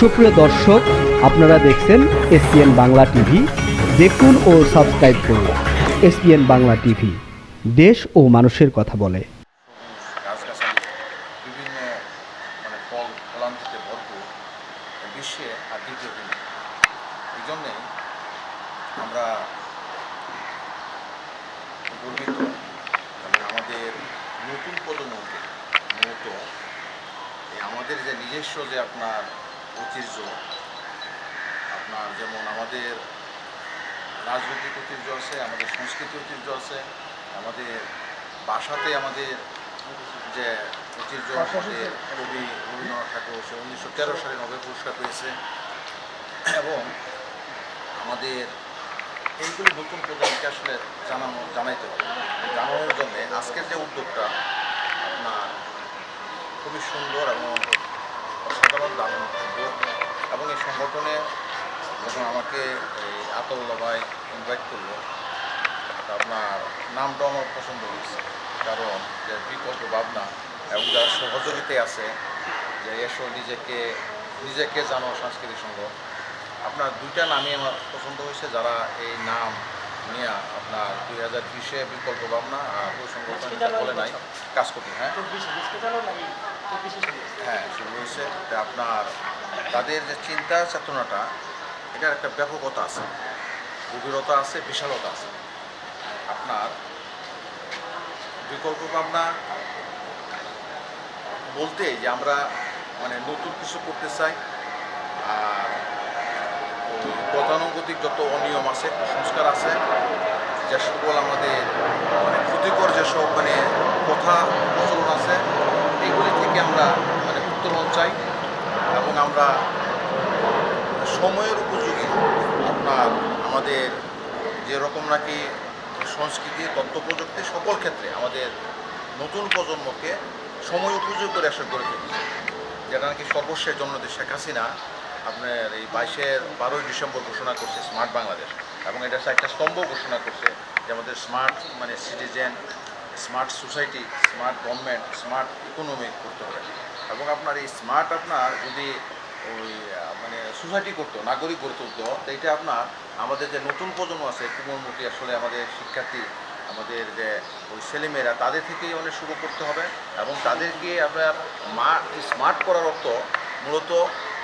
সুপ্রিয় দর্শক, আপনারা দেখছেন এসপিএন বাংলা টিভি। দেখুন ও সাবস্ক্রাইব করুন এসপিএন বাংলা টিভি। দেশ ও মানুষের কথা বলে। মানে নতুন প্রজন্মকে, মূলত আমাদের যে নিজস্ব যে আপনার ঐতিহ্য। আপনার যেমন আমাদের রাজনৈতিক ঐতিহ্য আছে আমাদের সংস্কৃতি ঐতিহ্য আছে আমাদের ভাষাতে আমাদের যে ঐতিহ্য আমাদের কবি রবীন্দ্রনাথ ঠাকুর সে উনিশশো তেরো সালে নোবেল পুরস্কার পেয়েছে। এবং আমাদের এইগুলো নতুন প্রজন্মকে আসলে জানানো জানাইতে হবে। জানানোর জন্য আজকের যে উদ্যোগটা আপনার খুবই সুন্দর এবং অসাধারণ দারুণ এবং এই সংগঠনে যখন আমাকে এই আতউল্লা ভাই ইনভাইট করল আপনার নামটা আমার পছন্দ হয়েছে। কারণ যে বিকল্প ভাবনা এবং যারা সহযোগিতায় আছে, যে এসো নিজেকে নিজেকে জানো সাংস্কৃতিক সংঘ, আপনার দুইটা নামই আমার পছন্দ হয়েছে। যারা এই নাম নিয়ে আপনার দুই হাজার বিশে বিকল্প ভাবনা আর ওই সংগঠন বলে নাই, কাজ করতে হ্যাঁ? হ্যাঁ শুরু হয়েছে। আপনার তাদের যে চিন্তা চেতনাটা, এটার একটা ব্যাপকতা আছে, গভীরতা আছে, বিশালতা আছে। আপনার বিকল্প ভাবনা বলতে যে আমরা মানে নতুন কিছু করতে চাই, আর গতানুগতিক যত অনিয়ম আছে, কুসংস্কার আছে, যে সকল আমাদের মানে ক্ষতিকর যেসব মানে কথা প্রচলন আছে এইগুলি থেকে আমরা মানে উত্তরণ চাই এবং আমরা সময়ের উপযোগী আপনার আমাদের যেরকম নাকি সংস্কৃতি তথ্য প্রযুক্তি সকল ক্ষেত্রে আমাদের নতুন প্রজন্মকে সময় উপযোগী করে আসলে গড়ে তুলছে। যেটা নাকি সর্বশেষ জন্মদিন শেখ হাসিনা আপনার এই বাইশের বারোই ডিসেম্বর ঘোষণা করছে স্মার্ট বাংলাদেশ এবং এটা একটা স্তম্ভ ঘোষণা করছে যে আমাদের স্মার্ট মানে citizen smart society, smart government, smart economy করতে হবে। এবং আপনার এই স্মার্ট আপনার যদি ওই মানে সোসাইটি করতো, নাগরিক গড়ে তুলতো, তো এটা আপনার আমাদের যে নতুন প্রজন্ম আছে, কুমোরমুখী আসলে আমাদের শিক্ষার্থী, আমাদের যে ওই ছেলেমেয়েরা, তাদের থেকেই অনেক শুরু করতে হবে। এবং তাদেরকে আপনার মা স্মার্ট করার অর্থ মূলত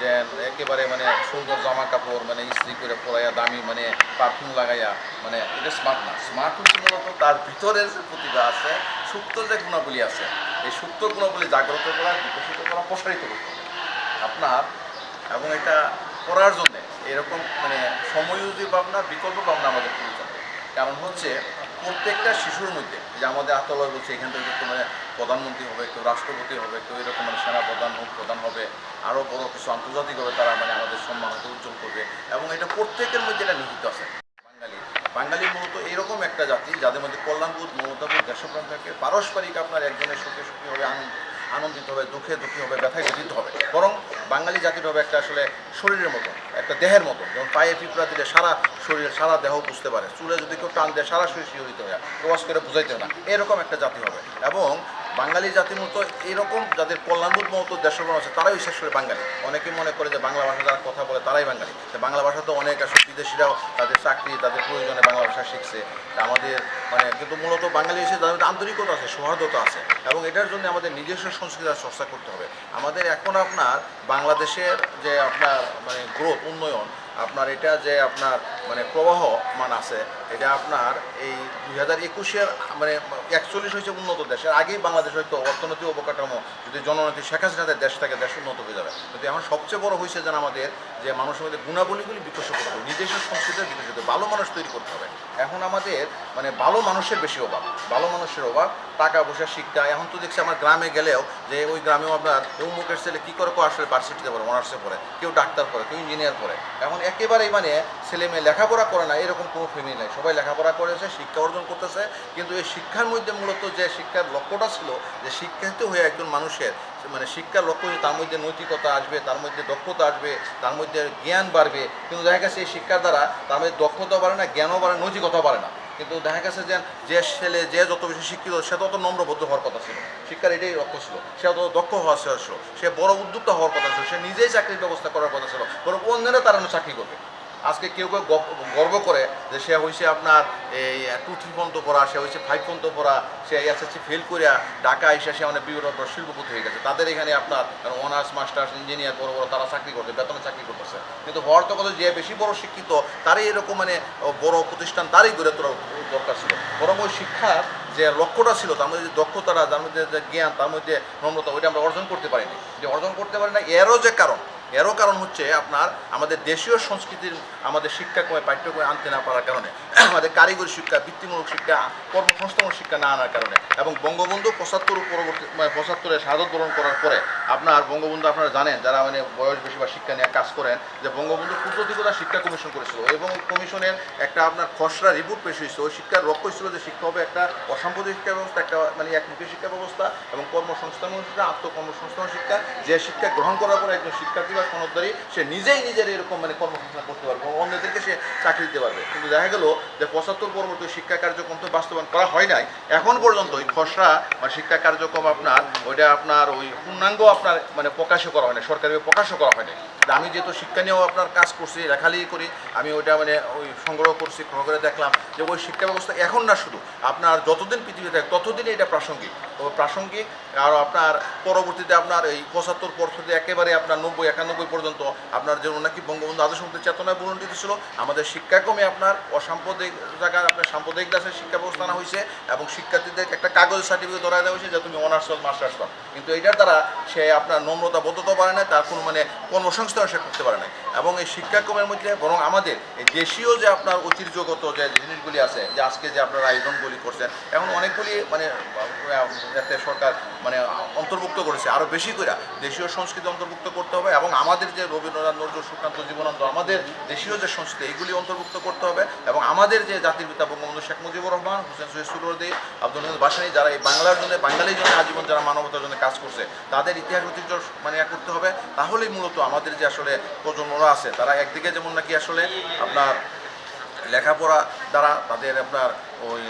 যে একেবারে মানে সুন্দর জামা কাপড় মানে ইস্ত্রি করে পরাইয়া, দামি মানে পারফিউম লাগাইয়া মানে এটা স্মার্ট না। স্মার্ট হচ্ছে মূলত তার ভিতরের যে প্রতিভা আছে, সুপ্ত যে গুণাবলী আছে, এই সুপ্ত গুণাবলী জাগ্রত করা, বিকশিত করা, প্রসারিত করতে হবে। আপনার, এবং এটা করার জন্য এরকম মানে সময়োজী ভাবনা, বিকল্প ভাবনা আমাদের প্রয়োজন কারণ হচ্ছে প্রত্যেকটা শিশুর মধ্যে যে আমাদের আতলয় বলছে, এখান থেকে কেউ মানে প্রধানমন্ত্রী হবে, কেউ রাষ্ট্রপতি হবে, কেউ এরকম মানে সেনা প্রধান হবে আরও বড় কিছু আন্তর্জাতিকভাবে তারা মানে আমাদের সম্মান উজ্জ্বল করবে। এবং এটা প্রত্যেকের মধ্যে এটা নিহিত আছে। বাঙালি মূলত এরকম একটা জাতি, যাদের মধ্যে কল্যাণবোধ, মমতাবোধ, দেশপ্রাণ থাকে। পারস্পরিক আপনার একজনের সুখে সুখী হবে আনন্দ আনন্দিত হবে, দুঃখে দুঃখী হবে, ব্যথায় ব্যথিত হবে। বরং বাঙালি জাতির হবে একটা আসলে শরীরের মতো একটা দেহের মতো যেমন পায়ে পিঁপড়া দিলে সারা শরীর, সারা দেহ বুঝতে পারে। চুলে যদি কেউ টান দেয়, সারা শরীর শিহরিত হয় প্রবাস করে বুঝাইতে হয় না। এরকম একটা জাতি হবে। এবং বাঙালি জাতির মতো এরকম যাদের কল্যাণবোধ মতো দেশপ্রাণ আছে, তারাই বিশেষ করে বাঙালি। অনেকে মনে করে যে বাংলা ভাষা যারা কথা বলে, তারাই বাঙালি। বাংলা ভাষা তো অনেক আসলে বিদেশিরাও তাদের চাকরি, তাদের প্রয়োজনে বাংলা ভাষা শিখছে। আমাদের মানে কিন্তু মূলত বাঙালি হিসেবে তাদের আন্তরিকতা আছে, সৌহার্দ্যতা আছে এবং এটার জন্য আমাদের নিজস্ব সংস্কৃতির চর্চা করতে হবে। আমাদের এখন আপনার বাংলাদেশের যে আপনার মানে গ্রোথ উন্নয়ন, আপনার এটা যে আপনার মানে প্রবাহ মান আছে, এটা আপনার এই দুই হাজার একুশের মানে একচল্লিশ হয়েছে উন্নত দেশের আগেই বাংলাদেশ হয়তো অর্থনৈতিক অবকাঠামো, যদি জননীতি শেখ হাসিনাদের দেশ থাকে দেশ উন্নত হয়ে যাবে। কিন্তু এখন সবচেয়ে বড় হয়েছে যেন আমাদের যে মানুষের মধ্যে গুণাবলীগুলি বিকশিত করতে হবে, নিজস্ব সংস্কৃতির বিকশিত ভালো মানুষ তৈরি করতে হবে। এখন আমাদের মানে ভালো মানুষের বেশি অভাব, ভালো মানুষের অভাব, টাকা পয়সা, শিক্ষা। এখন তো দেখছি আমার গ্রামে গেলেও যে ওই গ্রামেও আপনার উমুকের ছেলে কী করে আসলে ভার্সিটিতে পড়ে অনার্সে পড়ে, কেউ ডাক্তার পড়ে কেউ ইঞ্জিনিয়ার পড়ে এখন একেবারেই মানে ছেলে মেয়ে লেখাপড়া করে না, এরকম কোনো ফ্যামিলি নাই। সবাই লেখাপড়া করেছে, শিক্ষা অর্জন করতেছে, কিন্তু এই শিক্ষার মধ্যে মূলত যে শিক্ষার লক্ষ্যটা ছিল, যে শিক্ষিত হয়ে একজন মানুষের মানে শিক্ষার লক্ষ্য তার মধ্যে নৈতিকতা আসবে, তার মধ্যে দক্ষতা আসবে, তার মধ্যে জ্ঞান বাড়বে। কিন্তু দেখা গেছে এই শিক্ষার দ্বারা তার মধ্যে দক্ষতা বাড়ে না, জ্ঞানও বাড়ে নৈতিকতাও বাড়ে না। কিন্তু দেখা গেছে যে যে ছেলে যে যত বেশি শিক্ষিত, সে তত নম্রবদ্ধ হওয়ার কথা ছিল। শিক্ষার এটাই লক্ষ্য ছিল। সে তত দক্ষ হওয়ার ছিল। সে বড় উদ্যোক্তা হওয়ার কথা ছিল। সে নিজেই চাকরির ব্যবস্থা করার কথা ছিল। বরং অন্যরা তারা চাকরি করবে। আজকে কেউ কেউ গর্ব করে যে সে হয়েছে আপনার এই টু থ্রি পর্যন্ত পড়া, সে হয়েছে ফাইভ পর্যন্ত পড়া, সে এসএসসি ফেল করিয়া ঢাকা এসে সে অনেক বিভিন্ন শিল্পপতি হয়ে গেছে। তাদের এখানে আপনার অনার্স মাস্টার্স ইঞ্জিনিয়ার বড় বড় তারা চাকরি করছে, বেতনে চাকরি করতেছে। কিন্তু হওয়ার তো কথা যে বেশি বড় শিক্ষিত, তারই এরকম মানে বড় প্রতিষ্ঠান, তারই গড়ে তোলা দরকার ছিল। বরং ওই শিক্ষার যে লক্ষ্যটা ছিল, তার মধ্যে যে দক্ষতাটা, তার মধ্যে যে জ্ঞান, তার মধ্যে নম্রতা, ওইটা আমরা অর্জন করতে পারিনি। যে অর্জন করতে পারি না এরও যে কারণ এরও কারণ হচ্ছে আপনার আমাদের দেশীয় সংস্কৃতির আমাদের শিক্ষা শিক্ষাক্রমে পাঠ্যক্রমে আনতে না পারার কারণে, আমাদের কারিগরি শিক্ষা, বৃত্তিমূলক শিক্ষা কর্মসংস্থামূলক শিক্ষা না আনার কারণে এবং বঙ্গবন্ধু পঁচাত্তর পরবর্তী পঁচাত্তরে শাহাদত বরণ করার পরে আপনার বঙ্গবন্ধু আপনারা জানেন, যারা মানে বয়স বেশি বা শিক্ষা নিয়ে কাজ করেন, যে বঙ্গবন্ধু ক্ষুদ্রদিকতা শিক্ষা কমিশন করেছিল এবং কমিশনের একটা আপনার খসড়া রিপোর্ট পেশ হয়েছিল। ওই শিক্ষার লক্ষ্য ছিল যে শিক্ষা হবে একটা অসাম্প্রদায়িক শিক্ষা ব্যবস্থা, একটা মানে একমুখী শিক্ষা ব্যবস্থা এবং কর্মসংস্থান শিক্ষা আত্মকর্মসংস্থান শিক্ষা। যে শিক্ষা গ্রহণ করার পরে একজন শিক্ষার্থী বা সনদদারী সে নিজেই নিজের এরকম মানে কর্মসংস্থান করতে পারবে এবং অন্যদেরকে সে চাকরি দিতে পারবে। কিন্তু দেখা গেল যে পঁচাত্তর পরবর্তী শিক্ষা কার্যক্রম তো বাস্তবায়ন করা হয় নাই। এখন পর্যন্ত ওই খসড়া বা শিক্ষা কার্যক্রম আপনার, ওইটা আপনার ওই পূর্ণাঙ্গ আপনার মানে প্রকাশও করা হয় না সরকারিভাবে প্রকাশও করা হয় না। আমি যেহেতু শিক্ষা নিয়েও আপনার কাজ করছি, লেখালেখি করি, আমি ওইটা মানে ওই সংগ্রহ করছি সংগ্রহ করে দেখলাম যে ওই শিক্ষা ব্যবস্থা এখন না শুধু, আপনার যতদিন পৃথিবী থাকে ততদিনই এটা প্রাসঙ্গিক। তো প্রাসঙ্গিক, আর আপনার পরবর্তীতে আপনার এই পঁচাত্তর পর থেকে একেবারে আপনার নব্বই, একানব্বই পর্যন্ত আপনার যেমন নাকি বঙ্গবন্ধু আদর্শমন্ত্রী চেতনায় বলুন্ঠিত ছিল আমাদের শিক্ষাক্রমে আপনার অসাম্প্রদায়িক জায়গায় আপনার সাম্প্রদায়িক দাসের শিক্ষা ব্যবস্থা আনা হয়েছে এবং শিক্ষার্থীদের একটা কাগজ সার্টিফিকেট ধরা দেওয়া হয়েছে যে তুমি অনার্স মাস্টার্স পাস কিন্তু এটার দ্বারা সে আপনার নম্রতা বদ্ধতা পারে না, তার কোনো মানে কর্মসংস্থান সে করতে পারে না। এবং এই শিক্ষাক্রমের মধ্যে বরং আমাদের এই দেশীয় যে আপনার ঐতিহ্যগত যে জিনিসগুলি আছে, যে আজকে যে আপনার আয়োজনগুলি করছেন, এখন অনেকগুলি মানে সরকার মানে অন্তর্ভুক্ত করেছে। আরও বেশি করে দেশীয় সংস্কৃতি অন্তর্ভুক্ত করতে হবে এবং আমাদের যে রবীন্দ্রনাথ, নজরুল সুকান্ত জীবনানন্দ আমাদের দেশীয় যে সংস্কৃতি, এগুলি অন্তর্ভুক্ত করতে হবে এবং আমাদের যে জাতির পিতা বঙ্গবন্ধু শেখ মুজিবুর রহমান, হোসেন সৈয়দ সুরদি আব্দুল হামিদ বাসানি যারা এই বাংলার জন্য, বাঙালির জন্য আজীবন যারা মানবতার জন্য কাজ করছে, তাদের ইতিহাস ঐতিহ্য মানে করতে হবে। তাহলেই মূলত আমাদের যে আসলে প্রজন্মরা আছে, তারা একদিকে যেমন নাকি আসলে আপনার লেখাপড়া দ্বারা তাদের আপনার ওই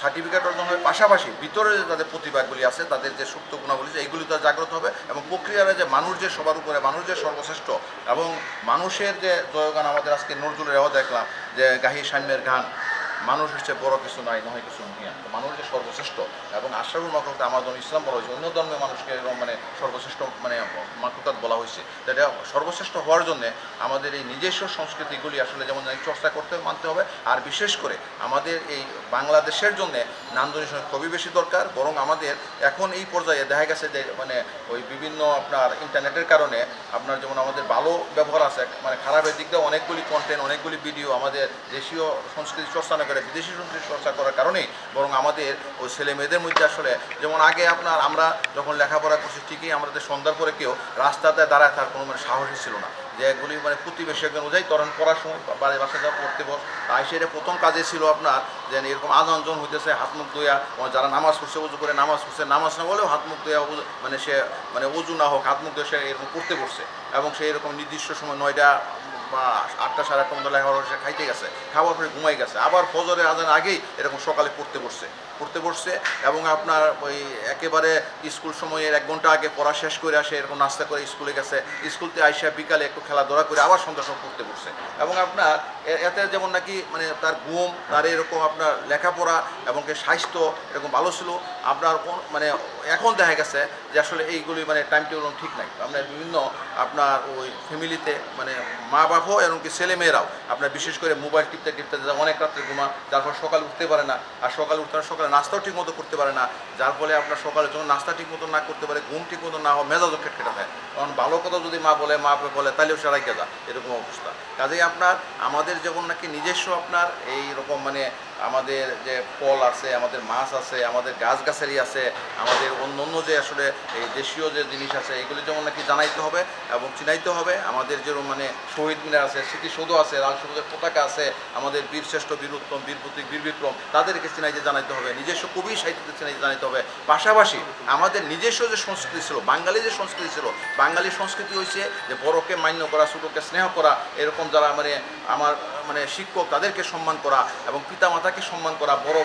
সার্টিফিকেট অর্জন হবে পাশাপাশি ভিতরে যে তাদের প্রতিভাগুলি আছে, তাদের যে সুপ্ত গুণাবলী এইগুলি তারা জাগ্রত হবে এবং প্রক্রিয়ার যে মানুষ যে সবার উপরে, মানুষ যে সর্বশ্রেষ্ঠ এবং মানুষের যে জয়গান আমাদের আজকে নজরুল রেওয়া দেখলাম, যে গাহি সাম্যের গান মানুষ হচ্ছে বড় কিছু নাই নয় কিছু নহিয়া তো মানুষ যে সর্বশ্রেষ্ঠ, এবং আশরাফুল মাকলকে আমার ইসলাম বলা হয়েছে। অন্য ধর্মের মানুষকে মানে সর্বশ্রেষ্ঠ মানে মাকলকাত বলা হয়েছে। এটা সর্বশ্রেষ্ঠ হওয়ার জন্য আমাদের এই নিজস্ব সংস্কৃতিগুলি আসলে যেমন চর্চা করতে মানতে হবে। আর বিশেষ করে আমাদের এই বাংলাদেশের জন্য নান্দনিক খুবই বেশি দরকার, বরং আমাদের এখন এই পর্যায়ে দেখা গেছে যে মানে ওই বিভিন্ন আপনার ইন্টারনেটের কারণে আপনার যেমন আমাদের ভালো ব্যবহার আছে মানে খারাপের দিক দিয়ে অনেকগুলি কন্টেন্ট অনেকগুলি ভিডিও আমাদের দেশীয় সংস্কৃতি চর্চা না করে বিদেশি সংস্কৃতি চর্চা করার কারণে বরং আমাদের ওই ছেলে মেয়েদের মধ্যে আসলে যেমন আগে আপনার আমরা যখন লেখাপড়া করছি ঠিকই আমাদের সন্ধ্যার পরে কেউ রাস্তাতে দাঁড়ায় তার কোনো মানে সাহসই ছিল না। যে এগুলি মানে প্রতিবেশী একজন ওজাই তখন পড়ার সময় বাড়ি বাসা যা পড়তে বস, তাই সেটা প্রথম কাজে ছিল আপনার যে এরকম আজানজন হইতেছে, হাত মুখ ধুয়া যারা নামাজ পড়ছে উজু করে নামাজ পড়ছে, নামাজ না বলেও হাত মুখ ধুয়া মানে সে মানে উজু না হোক, হাত মুখ ধুয়ে সে এরকম করতে বসছে। এবং সে এরকম নির্দিষ্ট সময় নয়টা বা আটটা সাড়ে আটটা মতো লেখাপড়া সে খাইতে গেছে, খাওয়ার পরে ঘুমাই গেছে। আবার ফজরে আজান আগেই এরকম সকালে পড়তে বসছে পড়তে বসছে এবং আপনার ওই একেবারে স্কুল সময়ের এক ঘণ্টা আগে পড়া শেষ করে আসে, এরকম নাস্তা করে স্কুলে গেছে, স্কুলতে আইসা বিকালে একটু খেলাধুলা করে আবার সন্ধ্যা সময় পড়তে বসছে। এবং আপনার এতে যেমন নাকি মানে তার ঘুম, তার এরকম আপনার লেখাপড়া এবং স্বাস্থ্য এরকম ভালো ছিল, আপনার মানে এখন দেখা গেছে যে আসলে এইগুলি মানে টাইম টেবিল ঠিক নাই। আপনার বিভিন্ন আপনার ওই ফ্যামিলিতে মানে মা বাবাও এমনকি ছেলে মেয়েরাও আপনার বিশেষ করে মোবাইল টিপতে টিপতে যারা অনেক রাত্রে ঘুমা যার ফলে সকাল উঠতে পারে না, আর সকাল উঠতে সকালে নাস্তাও ঠিক মতো করতে পারে না, যার ফলে আপনার সকালের যখন নাস্তা ঠিক মতো না করতে পারে, ঘুম ঠিক মতো না হওয়া মেজাজও খেটখেটে থাকে কারণ ভালো কথা যদি মা বলে মা বলে তাহলেও সে রাইকে যা এরকম অবস্থা। কাজেই আপনার, আমাদের যেমন নাকি নিজস্ব আপনার এই রকম মানে আমাদের যে ফল আছে, আমাদের মাছ আছে, আমাদের গাছগাছালি আছে, আমাদের অন্য অন্য যে আসলে এই দেশীয় যে জিনিস আছে, এগুলি যেমন নাকি জানাইতে হবে এবং চিনাইতে হবে। আমাদের যেরকম মানে শহীদ মিনার আছে, স্মৃতিসৌধ আছে, লাল পতাকা আছে, আমাদের বীরশ্রেষ্ঠ বীর উত্তম, বীর প্রতীক বীর বিক্রম তাদেরকে চিনাইতে জানাইতে হবে। নিজস্ব কবি সাহিত্যকে চিনাইতে জানাইতে হবে। পাশাপাশি আমাদের নিজস্ব যে সংস্কৃতি ছিল, বাঙালি যে সংস্কৃতি ছিল, বাঙালি সংস্কৃতি হয়েছে যে বড়কে মান্য করা, ছোটকে স্নেহ করা, এরকম যারা মানে আমার মানে শিক্ষক, তাদেরকে সম্মান করা এবং পিতামাতা মাতাকে সম্মান করা বড়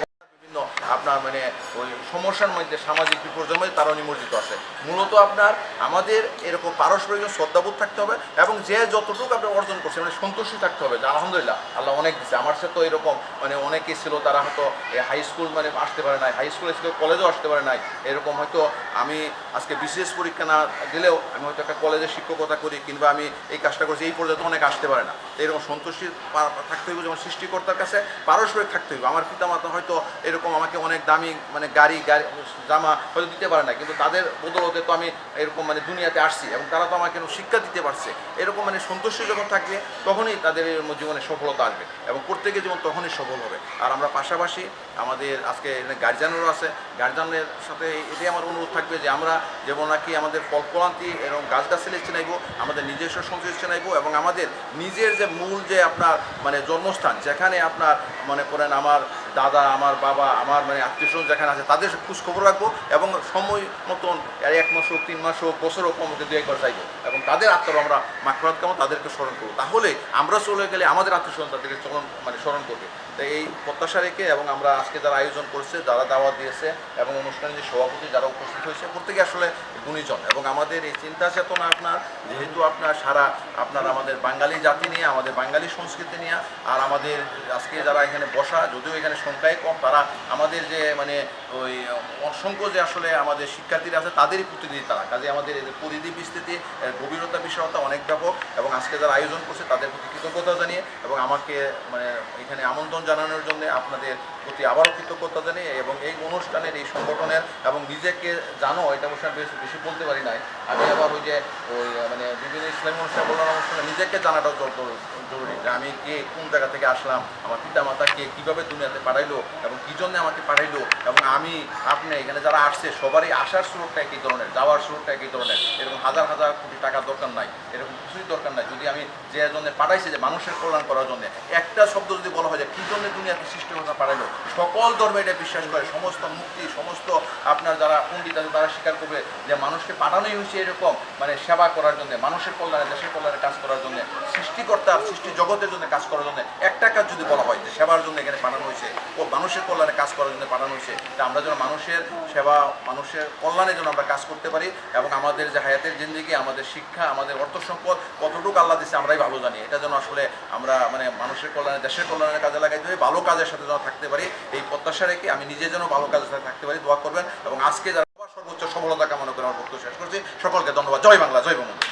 আপনার মানে ওই সমস্যার মধ্যে, সামাজিক বিপর্যয়ের মধ্যে তারা নিমজ্জিত আছে। মূলত আপনার, আমাদের এরকম পারস্পরিক শ্রদ্ধাবোধ থাকতে হবে এবং যে যতটুকু আপনি অর্জন করছে মানে সন্তুষ্টি থাকতে হবে যে, আলহামদুলিল্লাহ, আল্লাহ অনেক দিচ্ছে আমার সাথে তো এরকম মানে অনেকেই ছিল, তারা হয়তো হাই স্কুল মানে আসতে পারে নাই হাই স্কুলে ছিল কলেজেও আসতে পারে নাই। এরকম হয়তো আমি আজকে বিশেষ পরীক্ষা না দিলেও আমি হয়তো একটা কলেজে শিক্ষকতা করি, কিংবা আমি এই কাজটা করছি, এই পর্যন্ত অনেক আসতে পারে না। এরকম সন্তুষ্টি থাকতে হইব যেমন সৃষ্টিকর্তার কাছে, পারস্পরিক থাকতে হইব। আমার পিতামাতা হয়তো এরকম আমাকে অনেক দামি মানে গাড়ি গাড়ি, জামা হয়তো দিতে পারে না, কিন্তু তাদের বদলতে তো আমি এরকম মানে দুনিয়াতে আসছি এবং তারা তো আমাকে শিক্ষা দিতে পারছে। এরকম মানে সন্তুষ্টি যখন থাকবে, তখনই তাদের জীবনে সফলতা আসবে এবং প্রত্যেকে জীবন তখনই সফল হবে। আর আমরা পাশাপাশি আমাদের আজকে গার্জিয়ানেরও আছে। গার্জিয়ানের সাথে এটাই আমার অনুরোধ থাকবে যে আমরা যেমন নাকি আমাদের ফল ফলান্তি এবং গাছগাছালি চেনাইব আমাদের নিজস্ব সংস্কৃতি চেনাইব এবং আমাদের নিজের যে মূল যে আপনার মানে জন্মস্থান, যেখানে আপনার মনে করেন আমার দাদা, আমার বাবা, আমার মানে আত্মীয় স্বজন যেখানে আছে, তাদের খোঁজ খবর রাখব এবং সময় মতন এক মাস হোক, তিন মাস হোক, বছর হোক, আমাকে দু একবার চাইব এবং তাদের আত্মার আমরা মাখরাত কেমন তাদেরকে স্মরণ করব। তাহলে আমরা চলে গেলে আমাদের আত্মীয় স্বজন তাদেরকে চলন মানে স্মরণ করবে। তো এই প্রত্যাশা রেখে এবং আমরা আজকে যারা আয়োজন করছে, যারা দাওয়া দিয়েছে এবং অনুষ্ঠানে যে সভাপতি যারা উপস্থিত হয়েছে, প্রত্যেকে আসলে গুণীজন এবং আমাদের এই চিন্তা চেতনা আপনার, যেহেতু আপনার সারা আপনার আমাদের বাঙালি জাতি নিয়ে, আমাদের বাঙালি সংস্কৃতি নিয়ে, আর আমাদের আজকে যারা এখানে বসা, যদিও এখানে সংখ্যায় কম, তারা আমাদের যে মানে ওই, অসংখ্য যে আসলে আমাদের শিক্ষার্থীরা আছে, তাদেরই প্রতিনিধি তারা কাজে আমাদের এদের পরিধি বিস্তৃতি গভীরতা বিষয়তা অনেক ব্যাপক এবং আজকে যারা আয়োজন করছে, তাদের প্রতি কৃতজ্ঞতা জানিয়ে এবং আমাকে মানে এখানে আমন্ত্রণ জানানোর জন্য আপনাদের প্রতি আবারও কৃতজ্ঞতা জানিয়ে এবং এই অনুষ্ঠানের, এই সংগঠনের এবং নিজেকে জানো, এটা অবশ্য আমি বেশি বেশি বলতে পারি নাই। আমি আবার ওই যে, ওই মানে বিভিন্ন ইসলামী অনুষ্ঠান বললাম অনুষ্ঠানে নিজেকে জানাটাও জরুরি যে আমি কে, কোন জায়গা থেকে আসলাম, আমার পিতা মাতা কে, কীভাবে দুনিয়াতে পাঠাইলো এবং কী জন্য আমাকে পাঠাইলো এবং আমি আপনি এখানে যারা আসছে, সবারই আসার স্রোতটা একই ধরনের, যাওয়ার স্রোতটা একই ধরনের। এরকম হাজার হাজার কোটি টাকার দরকার নাই, এরকম কিছুই দরকার নাই। যদি আমি যে জন্য পাঠাইছি যে মানুষের কল্যাণ করার জন্য, একটা শব্দ যদি বলা হয় যে, কী জন্য দুনিয়াতে সৃষ্টিকর্তা পাঠাইলো সকল ধর্মে এটা বিশ্বাস করে, সমস্ত মুক্তি, সমস্ত আপনার যারা পণ্ডিত আছে তারা স্বীকার করবে যে মানুষকে পাঠানোই হয়েছে এরকম মানে সেবা করার জন্য, মানুষের কল্যাণে, দেশের কল্যাণে কাজ করার জন্য সৃষ্টিকর্তার সৃষ্টি জগতের জন্য কাজ করার জন্য। একটা কাজ যদি বলা হয় যে, সেবার জন্য এখানে পাঠানো হয়েছে, ও মানুষের কল্যাণে কাজ করার জন্য পাঠানো হয়েছে আমরা যেন মানুষের সেবা, মানুষের কল্যাণে যেন আমরা কাজ করতে পারি এবং আমাদের যে হায়াতের জিন্দিগি, আমাদের শিক্ষা, আমাদের অর্থ সম্পদ কতটুকু আল্লাহ দিচ্ছে আমরাই ভালো জানি। এটা যেন আসলে আমরা মানে মানুষের কল্যাণে, দেশের কল্যাণের কাজে লাগাইতে পারি, ভালো কাজের সাথে যেন থাকতে পারি, এই প্রত্যাশা রেখে আমি নিজে যেন ভালো কাজের সাথে থাকতে পারি, দোয়া করবেন এবং আজকে যারা সর্বোচ্চ সফলতা কামনা করে আমার বক্তব্য শেষ করছি, সকলকে ধন্যবাদ। জয় বাংলা, জয় বঙ্গবন্ধু।